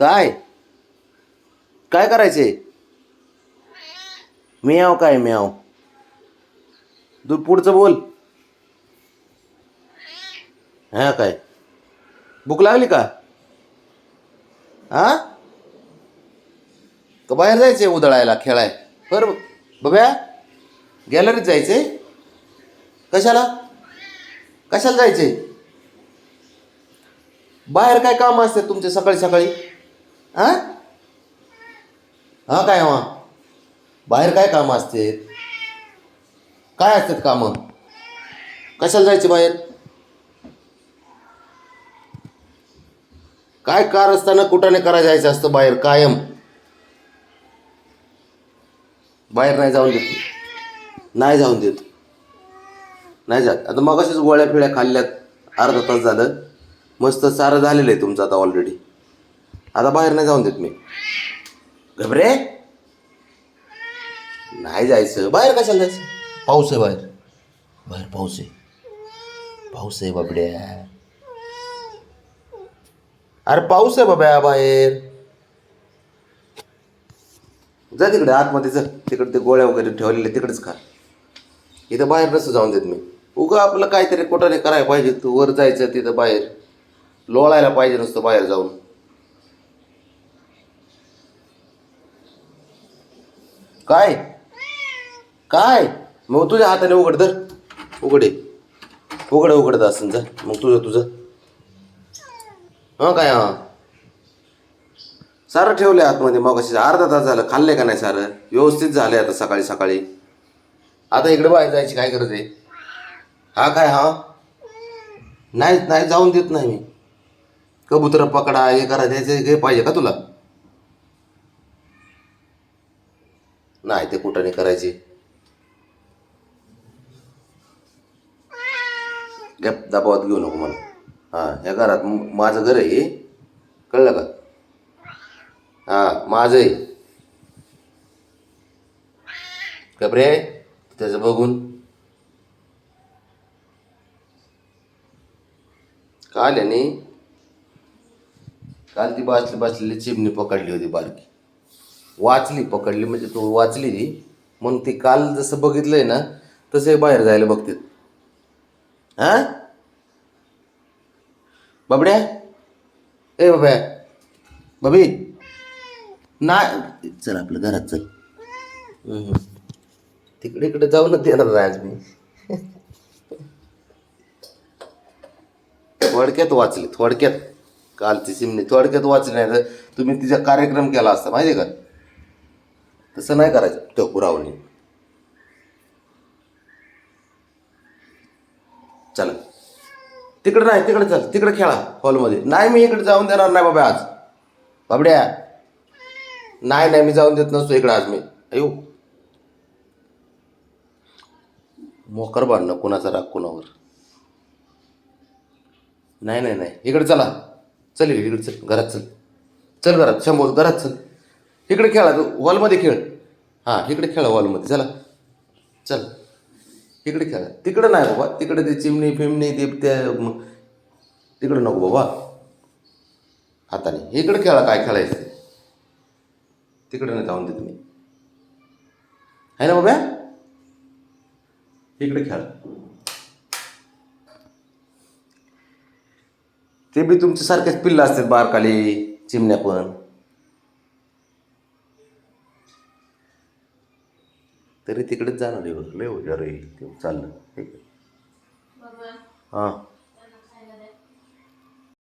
काय? काय करायचे? म्याव काय म्याव? तू पुढचं बोल. हा काय? भूक लागली का? हा? का बाहेर जायचंय उधळायला खेळाय बरं बघ्या गॅलरीत जायचंय? कशाला? कशाला जायचे बाहेर काय काम असते तुमचे सकाळी सकाळी? हां? हां काय हवा? बाहेर काय कामं असते? काय असतात कामं? कशाला जायचे बाहेर? काय कार असताना कुठाने करा जायचं असतं बाहेर? कायम. बाहेर नाही जाऊन देत. नाही जाऊन देत. नाही जात. आता मग अशीच गोळ्या फिळ्या खाल्ल्यात. अर्धा तास झालं. मस्त सारं झालेलं आहे तुमचं आता ऑलरेडी आता बाहेर नाही जाऊन देत मी. घबरे? नाही जायचं. बाहेर कशाला जायचं? पाऊस आहे बाहेर. बाहेर पाऊस आहे. पाऊस आहे बाबड्या. अरे पाऊस आहे बाबा बाहेर. जा तिकडे आतमध्ये जा. तिकडे ते गोळ्या वगैरे ठेवलेले तिकडेच खा. इथं बाहेर नसतं जाऊन देत मी. उगा आपलं काहीतरी कोटाने करायला पाहिजे. तू वर जायचं तिथं बाहेर. लोळायला पाहिजे नुसतं बाहेर जाऊन. काय? काय? मग तुझ्या हाताने उघड तर उघडे उघड उघडत असेल जा. मग तुझं तुझं. हां काय हां? सारं ठेवलं आहे आतमध्ये मग अशी अर्धा तास झालं. खाल्ले का नाही सारं? व्यवस्थित झाले आता सकाळी सकाळी. आता इकडे बाहेर जायची काय गरज आहे? हा काय हा? नाही नाही जाऊन देत नाही मी. कबूतर पकडा हे करा त्याचे हे पाहिजे का तुला? नाही ते कुठं नाही करायचे. गप घेऊ नको मला हां ह्या घरात माझं घर आहे कळलं का? हां माझं आहे. कपरे त्याचं बघून. काल याने काल ती बसली बसलेली चिमणी पकडली होती बारकी. वाचली पकडली म्हणजे तो वाचली ती म्हणून ती काल जसं बघितलंय ना तसे बाहेर जायला बघते. हा? बाबड्या? ए बाब्या बाबी नाही. चल आपलं घरात चल. तिकडे इकडे जाऊनच देणार नाही आज मी. थोडक्यात वाचली थोडक्यात. कालची चिमणी थोडक्यात वाचली नाही तर तुम्ही तिचा कार्यक्रम केला असता माहिती आहे का? तसं नाही करायचं तो पुरावणी. चला. तिकडे नाही तिकडे चल तिकडे खेळा हॉलमध्ये नाही मी इकडे जाऊन देणार नाही बाबा आज. बाबड्या. नाही नाही मी जाऊन देत नसतो इकडे आज मी. अयो मोकर बांधणं कुणाचा राग कुणावर? नाही नाही नाही. इकडे चला. चल इकडे इकडे चल. घरात चल. चल घरात शंभर घरात चल. इकडे खेळा तू हॉलमध्ये खेळ. हां इकडे खेळा हॉलमध्ये चला. चल. इकडे खेळा. तिकडं नाही बाबा तिकडे ते चिमणी फिमणी ते त्या तिकडं नको बाबा. हाताने. इकडे खेळा काय खेळायचं. तिकडे नाही जाऊन देत तुम्ही. आहे ना बाब्या? इकडे खेळा. ते बी तुमच्यासारखेच पिल्लं असतात बारकाली चिमण्या पण. तरी तिकडेच जाणार आहे. लय हुशार आहे. ते चाललं. ठीक आहे. हां.